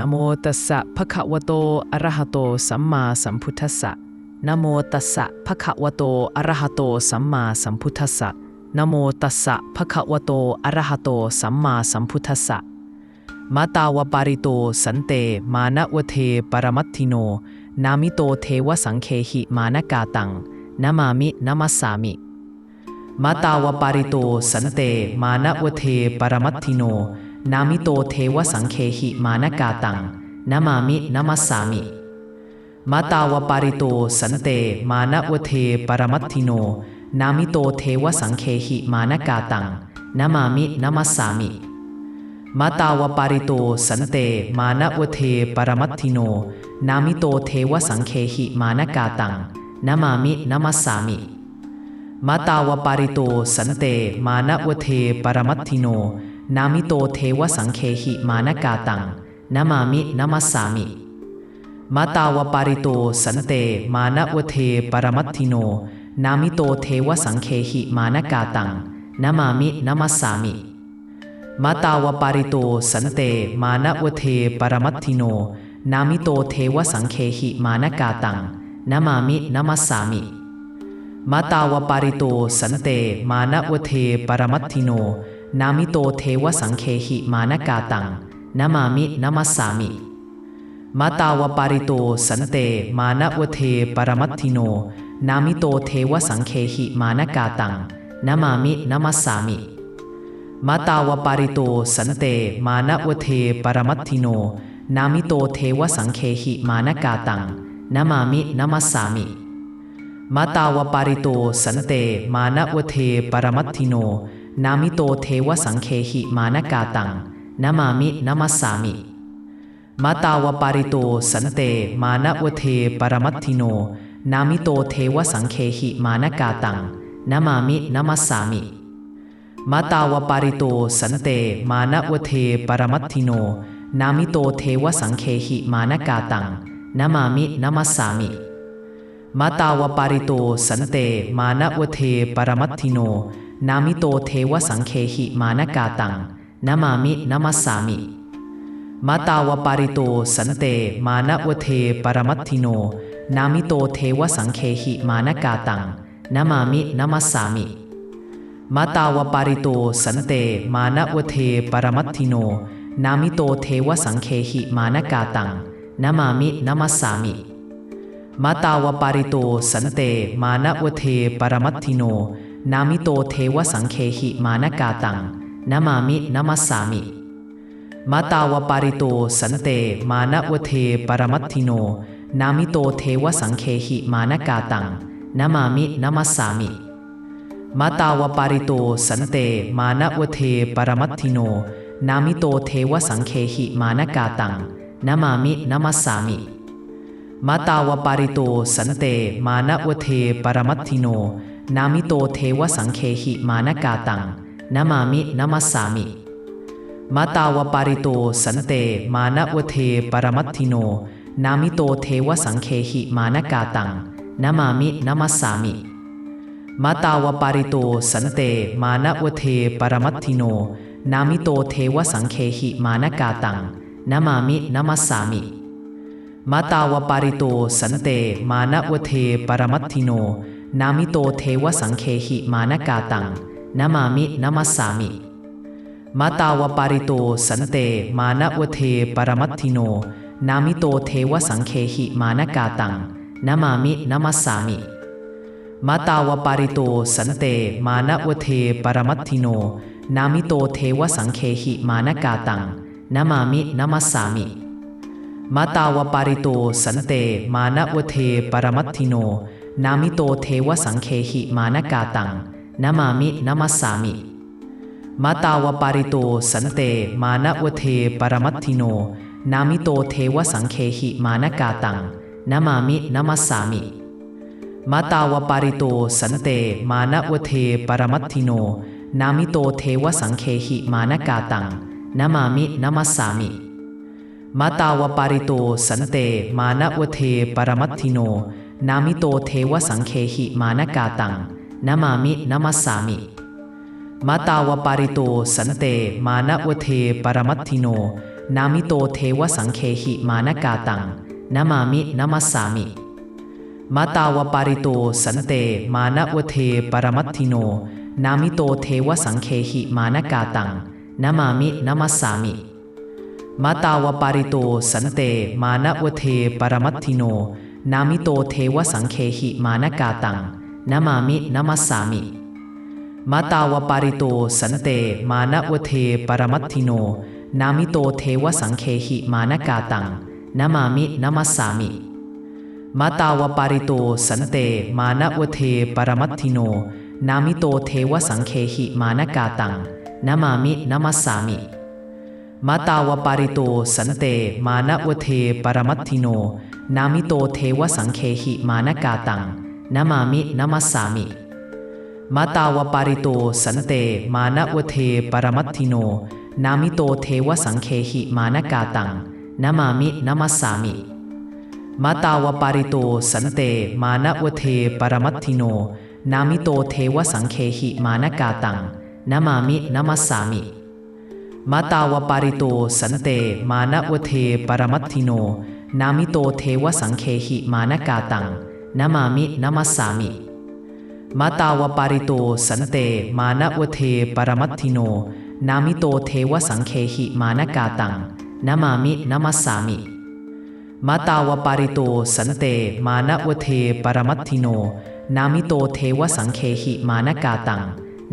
นะโมตัสสะภะคะวะโตอะระหะโตสัมมาสัมพุทธัสสะนะโมตัสสะภะคะวะโตอะระหะโตสัมมาสัมพุทธัสสะนะโมตัสสะภะคะวะโตอะระหะโตสัมมาสัมพุทธัสสะมาตาวปาริโตสันเต มานะวเทปรมัตถิโน นามิโตเทวสังเคหิมานกาตังนามามินามัสสามิมาตาวปาริโตสันเต มานะวเทปรมัตถิโน นามิโตเทวสังเคหิมานกาตังนามามินามัสสามิมาตาวปาริโตสันเตมานะวเทปรมัตถิโน นามิโตเทวสังเคหิมานกาตังนามามินามัสสามิมาตาวปาริโตสันเตมานะวเทปรมัตถิโน นามิโตเทวสังเคหิมานกาตังนามามินามัสสามิมาตาวปาริโตสันเตมานะวเทปรมัตถิโน นามิโตเทวสังเคหิมานกาตังนามามินามัสสามิมาตาวปาริโตสันเต มานวเทปรมัตถิโน นามิโตเทวสังเคหิมานกาตังนามามินามัสสามิมาตาวปาริโตสันเต มานวเทปรมัตถิโน นามิโตเทวสังเคหิมานกาตังนามามินามัสสามิมาตาวปาริโตสันเต มานวเทปรมัตถิโน นามิโตเทวสังเคหิมานกาตังนามามินามัสสามิมาตาวปาริโตสันเต มานะวะเทปรมัตถิโน นามิโตเทวสังเคหิมานกาตังนามามินามัสสามิมาตาวปาริโตสันเต มานะวะเทปรมัตถิโน นามิโตเทวสังเคหิมานกาตังนามามินามัสสามิมาตาวปาริโตสันเต มานะวะเทปรมัตถิโน นามิโตเทวสังเคหิมานกาตังนามามินามัสสามิมาตาวปาริโตสันเตมานะวเทปรมัตถิโน นามิโตเทวสังเคหิมานกาตังนามามินามัสสามิมาตาวปาริโตสันเตมานะวเทปรมัตถิโน นามิโตเทวสังเคหิมานกาตังนามามินามัสสามิมาตาวปาริโตสันเตมานะวเทปรมัตถิโน นามิโตเทวสังเคหิมานกาตังนามามินามัสสามิมาตาวปาริโตสันเต มานะวเทปรมัตถิโน นามิโตเทวสังเคหิมานกาตังนามามินามัสสามิมาตาวปาริโตสันเต มานะวเทปรมัตถิโน นามิโตเทวสังเคหิมานกาตังนามามินามัสสามิมาตาวปาริโตสันเต มานะวเทปรมัตถิโน นามิโตเทวสังเคหิมานกาตังนามามินามัสสามิมาตาวปาริโตสันเตมานะวเทปรมัตถิโน นามิโตเทวสังเคหิมานกาตังนามามินามัสสามิมาตาวปาริโตสันเตมานะวเทปรมัตถิโน นามิโตเทวสังเคหิมานกาตังนามามินามัสสามิมาตาวปาริโตสันเตมานะวเทปรมัตถิโน นามิโตเทวสังเคหิมานกาตังนามามินามัสสามิมาตาวปาริโตสันเต มานะวเทปรมัตถิโน นามิโตเทวสังเคหิมานกาตังนามามินามัสสามิมาตาวปาริโตสันเต มานะวเทปรมัตถิโน นามิโตเทวสังเคหิมานกาตังนามามินามัสสามิมาตาวปาริโตสันเต มานะวเทปรมัตถิโน นามิโตเทวสังเคหิมานกาตังนามามินามัสสามิมาตาวปาริโตสันเต มานะวเทปรมัตถิโน นามิโตเทวสังเคหิมานกาตังนามามินามัสสามิมาตาวปาริโตสันเต มานะวเทปรมัตถิโน นามิโตเทวสังเคหิมานกาตังนามามินามัสสามิมาตาวปาริโตสันเต มานะวเทปรมัตถิโน นามิโตเทวสังเคหิมานกาตังนามามินามัสสามิมาตาวปาริโตสันเตมานะวเทปรมัตถิโน นามิโตเทวสังเคหิมานกาตังนามามินามัสสามิมาตาวปาริโตสันเตมานะวเทปรมัตถิโน นามิโตเทวสังเคหิมานกาตังนามามินามัสสามิมาตาวปาริโตสันเตมานะวเทปรมัตถิโน นามิโตเทวสังเคหิมานกาตังนามามินามัสสามิมาตาวปาริโตสันเต มานะวเทปรมัตถิโน นามิโตเทวสังเคหิมานกาตังนามามินามัสสามิมาตาวปาริโตสันเต มานวเทปรมัตถิโน นามิโตเทวสังเคหิมานกาตังนามามินามัสสามิมาตาวปาริโตสันเต มานวเทปรมัตถิโน นามิโตเทวสังเคหิมานกาตังนามามินามัสสามิมาตาวปาริโตสันเตมานวเทปรมัตถิโน นามิโตเทวสังเคหิมานกาตังนามามินามัสสามิมาตาวปาริโตสันเตมานวเทปรมัตถิโน นามิโตเทวสังเคหิมานกาตังนามามินามัสสามิมาตาวปาริโตสันเตมานวเทปรมัตถิโน นามิโตเทวสังเคหิมานกาตังนามามินามัสสามิมาตาวปาริโตสันเต มานวเทปรมัตถิโน นามิโตเทวสังเคหิมานกาตังนามามินามัสสามิมาตาวปาริโตสันเต มานวเทปรมัตถิโน นามิโตเทวสังเคหิมานกาตังนามามินามัสสามิมาตาวปาริโตสันเต มานวเทปรมัตถิโน นามิโตเทวสังเคหิมานกาตังนามามินามัสสามิมาตาวปาริโตสันเต มานวเทปรมัตถิโน นามิโตเทวสังเคหิมานกาตังนามามินามัสสามิมาตาวปาริโตสันเต มานวเทปรมัตถิโน นามิโตเทวสังเคหิมานกาตัง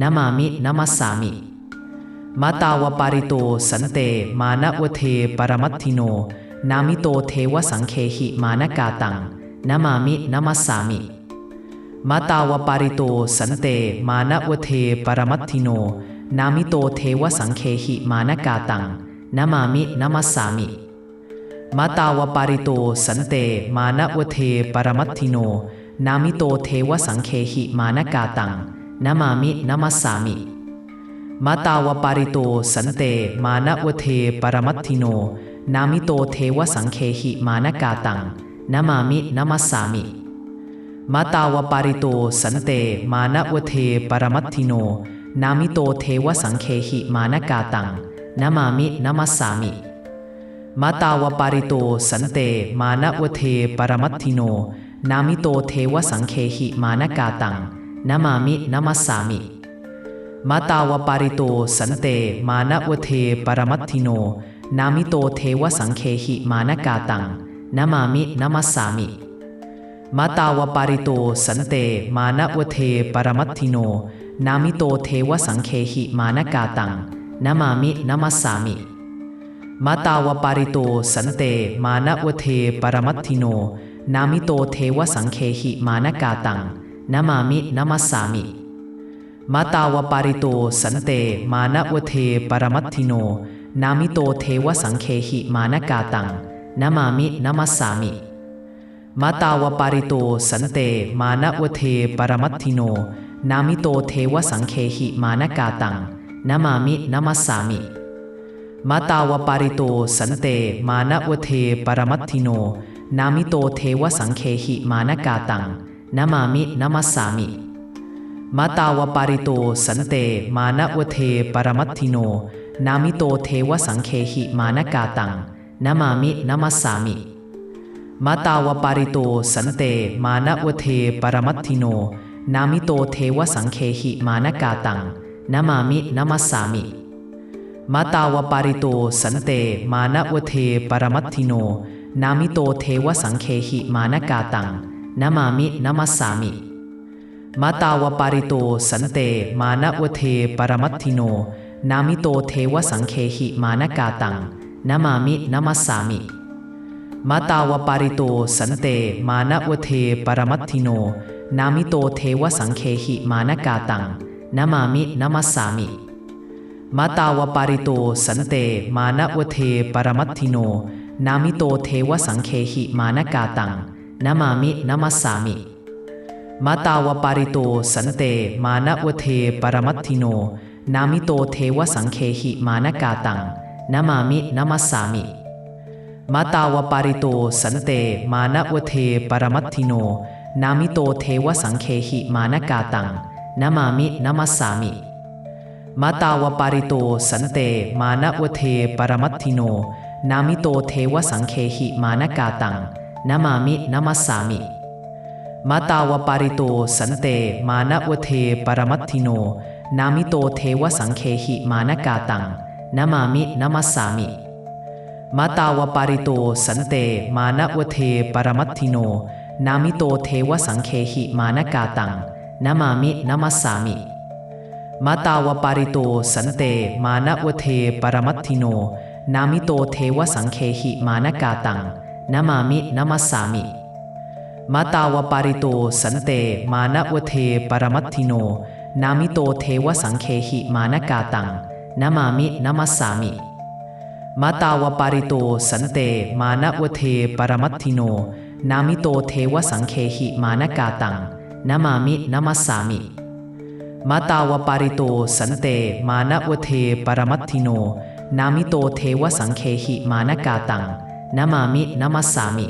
นามามินามัสสามิมาตาวปาริโตสันเต มานวเทปรมัตถิโน นามิโตเทวสังเคหิมานกาตังนามามินามัสสามิมาตาวปาริโตสันเตมานวเทปรมัตถิโน นามิโตเทวสังเคหิมานกาตังนามามินามัสสามิมาตาวปาริโตสันเตมานวเทปรมัตถิโน นามิโตเทวสังเคหิมานกาตังนามามินามัสสามิมาตาวปาริโตสันเตมานวเทปรมัตถิโน นามิโตเทวสังเคหิมานกาตังนามามินามัสสามิมาตาวปาริโตสันเต มานวเทปรมัตถิโน นามิโตเทวสังเคหิมานกาตังนามามินามัสสามิมาตาวปาริโตสันเต มานวเทปรมัตถิโน นามิโตเทวสังเคหิมานกาตังนามามินามัสสามิมาตาวปาริโตสันเต มานวเทปรมัตถิโน นามิโตเทวสังเคหิมานกาตังนามามินามัสสามิมาตาวปาริโตสันเตมานวเทปรมัตถิโน นามิโตเทวสังเคหิมานกาตังนามามินามัสสามิมาตาวปาริโตสันเตมานวเทปรมัตถิโน นามิโตเทวสังเคหิมานกาตังนามามินามัสสามิมาตาวปาริโตสันเตมานวเทปรมัตถิโน นามิโตเทวสังเคหิมานกาตังนามามินามัสสามิ มาตาวปาริโตสันเต มานวเทปรมัตถิโน นามิโตเทวสังเคหิมานกาตังนามามินามัสสามิ มาตาวปาริโตสันเต มานวเทปรมัตถิโน นามิโตเทวสังเคหิมานกาตังนามามินามัสสามิมาตาวปาริโตสันเต มานวเทปรมัตถิโน นามิโตเทวสังเคหิมานกาตังนามามินามัสสามิมาตาวปาริโตสันเต มานวเทปรมัตถิโน นามิโตเทวสังเคหิมานกาตังนามามินามัสสามิมาตาวปาริโตสันเต มานวเทปรมัตถิโน นามิโตเทวสังเคหิมานกาตังนามามินามัสสามิมาตาวปาริโตสันเต มานวเทปรมัตถิโน นามิโตเทวสังเคหิมานกาตังนามามินามัสสามิมาตาวปาริโตสันเตมานวเทปรมัตถิโน นามิโตเทวสังเคหิมานกาตังนามามินามัสสามิมาตาวปาริโตสันเตมานวเทปรมัตถิโน นามิโตเทวสังเคหิมานกาตังนามามินามัสสามิมาตาวปาริโตสันเตมานวเทปรมัตถิโน นามิโตเทวสังเคหิมานกาตังนามามินามัสสามิมาตาวปาริโตสันเตมานวเทปรมัตถิโน นามิโตเทวสังเคหิมานกาตังนามามินามัสสามิมาตาวปาริโตสันเตมานวเทปรมัตถิโน นามิโตเทวสังเคหิมานกาตังนามามินามัสสามิมาตาวปาริโตสันเตมานวเทปรมัตถิโน นามิโตเทวสังเคหิมานกาตังนามามินามัสสามิมาตาวปาริโตสันเตมานวเทปรมัตถิโน นามิโตเทวสังเคหิมานกาตังนามามินามัสสามิมาตาวปาริโตสันเตมานวเทปรมัตถิโน นามิโตเทวสังเคหิมานกาตังนามามินามัสสามิมาตาวปาริโตสันเตมานวเทปรมัตถิโน นามิโตเทวสังเคหิมานกาตังนามามินามัสสามิมาตาวปาริโตสันเต มานวเทปรมัตถิโน นามิโตเทวสังเคหิมานกาตังนามามินามัสสามิมาตาวปาริโตสันเต มานวเทปรมัตถิโน นามิโตเทวสังเคหิมานกาตังนามามินามัสสามิ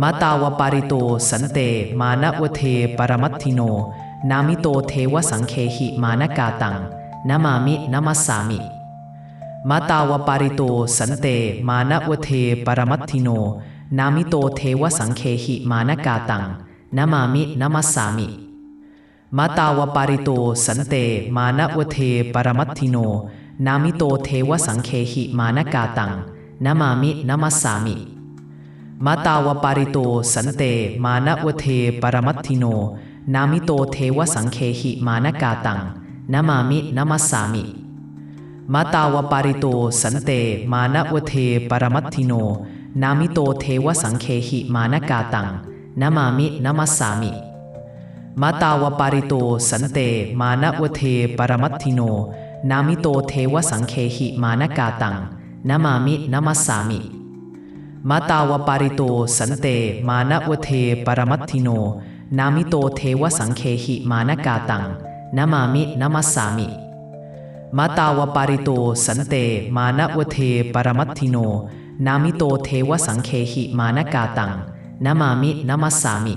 มาตาวปาริโตสันเต มานวเทปรมัตถิโน นามิโตเทวสังเคหิมานกาตังนามามินามัสสามิมาตาวปาริโตสันเต มานวเทปรมัตถิโน นามิโตเทวสังเคหิมานกาตังนามามินามัสสามิมาตาวปาริโตสันเต มานวเทปรมัตถิโน นามิโตเทวสังเคหิมานกาตังนามามินามัสสามิมาตาวปาริโตสันเต มานวเทปรมัตถิโน นามิโตเทวสังเคหิมานกาตังนามามินามัสสามิมาตาวปาริโตสันเตมานวเทปรมัตถิโน นามิโตเทวสังเคหิมานกาตังนามามินามัสสามิมาตาวปาริโตสันเตมานวเทปรมัตถิโน นามิโตเทวสังเคหิมานกาตังนามามินามัสสามิมาตาวปาริโตสันเตมานวเทปรมัตถิโน นามิโตเทวสังเคหิมานกาตังนามามินามัสสามิมาตาวปาริโตสันเต มานวเทปรมัตถิโน นามิโตเทวสังเคหิมานกาตังนามามินามัสสามิ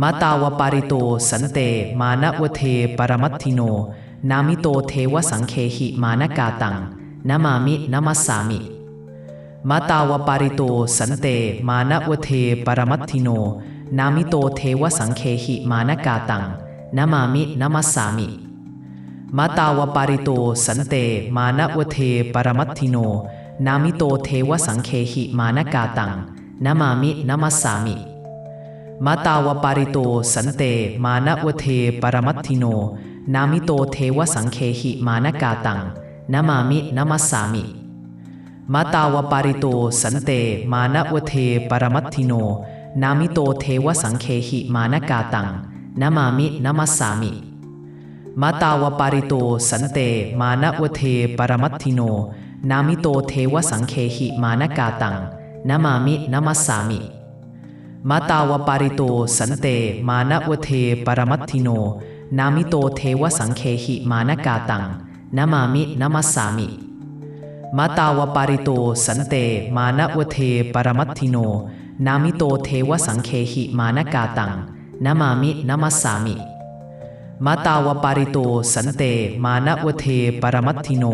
มาตาวปาริโตสันเต มานวเทปรมัตถิโน นามิโตเทวสังเคหิมานกาตังนามามินามัสสามิมาตาวปาริโตสันเต มานวเทปรมัตถิโน นามิโตเทวสังเคหิมานกาตังนามามินามัสสามิมาตาวปาริโตสันเตมานวเทปรมัตถิโน นามิโตเทวสังเคหิมานกาตังนามามินามัสสามิมาตาวปาริโตสันเตมานวเทปรมัตถิโน นามิโตเทวสังเคหิมานกาตังนามามินามัสสามิมาตาวปาริโตสันเตมานวเทปรมัตถิโน นามิโตเทวสังเคหิมานกาตังนามามินามัสสามิมาตาวปาริโตสันเต มานวเทปรมัตถิโน นามิโตเทวสังเคหิมานกาตังนามามินามัสสามิมาตาวปาริโตสันเต มานวเทปรมัตถิโน นามิโตเทวสังเคหิมานกาตังนามามินามัสสามิมาตาวปาริโตสันเต มานวเทปรมัตถิโน นามิโตเทวสังเคหิมานกาตังนามามินามัสสามิมาตาวปาริโตสันเต มานวเทปรมัตถิโน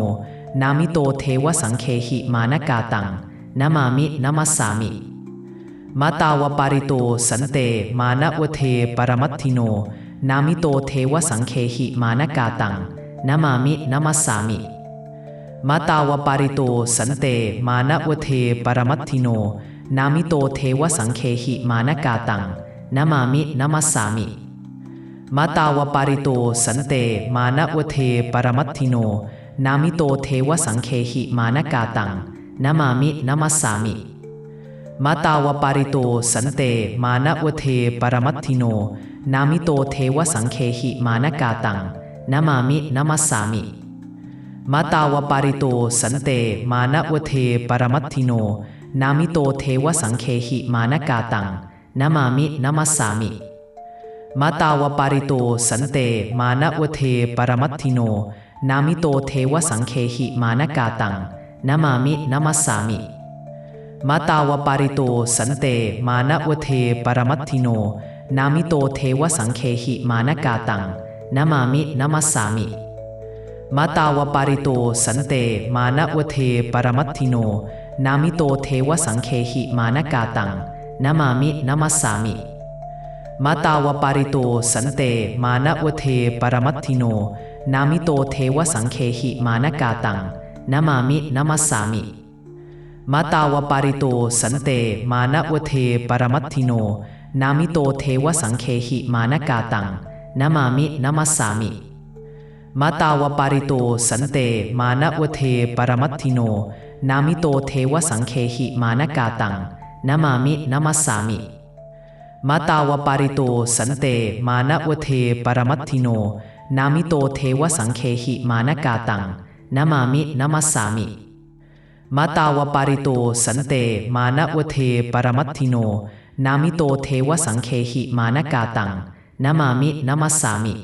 นามิโตเทวสังเคหิมานกาตังนามามินามัสสามิมาตาวปาริโตสันเต มานวเทปรมัตถิโน นามิโตเทวสังเคหิมานกาตังนามามินามัสสามิมาตาวปาริโตสันเต มานวเทปรมัตถิโน นามิโตเทวสังเคหิมานกาตังนามามินามัสสามิมาตาวปาริโตสันเตมานวเทปรมัตถิโน นามิโตเทวสังเคหิมานกาตังนามามินามัสสามิมาตาวปาริโตสันเตมานวเทปรมัตถิโน นามิโตเทวสังเคหิมานกาตังนามามินามัสสามิมาตาวปาริโตสันเตมานวเทปรมัตถิโน นามิโตเทวสังเคหิมานกาตังนามามินามัสสามิมาตาวปาริโตสันเต มานวเทปรมัตถิโน นามิโตเทวสังเคหิมานกาตังนามามินามัสสามิมาตาวปาริโตสันเต มานวเทปรมัตถิโน นามิโตเทวสังเคหิมานกาตังนามามินามัสสามิมาตาวปาริโตสันเต มานวเทปรมัตถิโน นามิโตเทวสังเคหิมานกาตังนามามินามัสสามิมาตาวปาริโตสันเต มานวเทปรมัตถิโน นามิโตเทวสังเคหิมานกาตังนามามินามัสสามิมาตาวปาริโตสันเต มานวเทปรมัตถิโน นามิโตเทวสังเคหิมานกาตังนามามินามัสสามิ มาตาวปาริโตสันเต มานวเทปรมัตถิโน นามิโตเทวสังเคหิมานกาตังนามามินามัสสามิมาตาวปาริโตสันเต มานวเทปรมัตถิโน นามิโตเทวสังเคหิมานกาตังนามามินามัสสามิมาตาวปาริโตสันเต มานวเทปรมัตถิโน นามิโตเทวสังเคหิมานกาตังนามามินามัสสามิ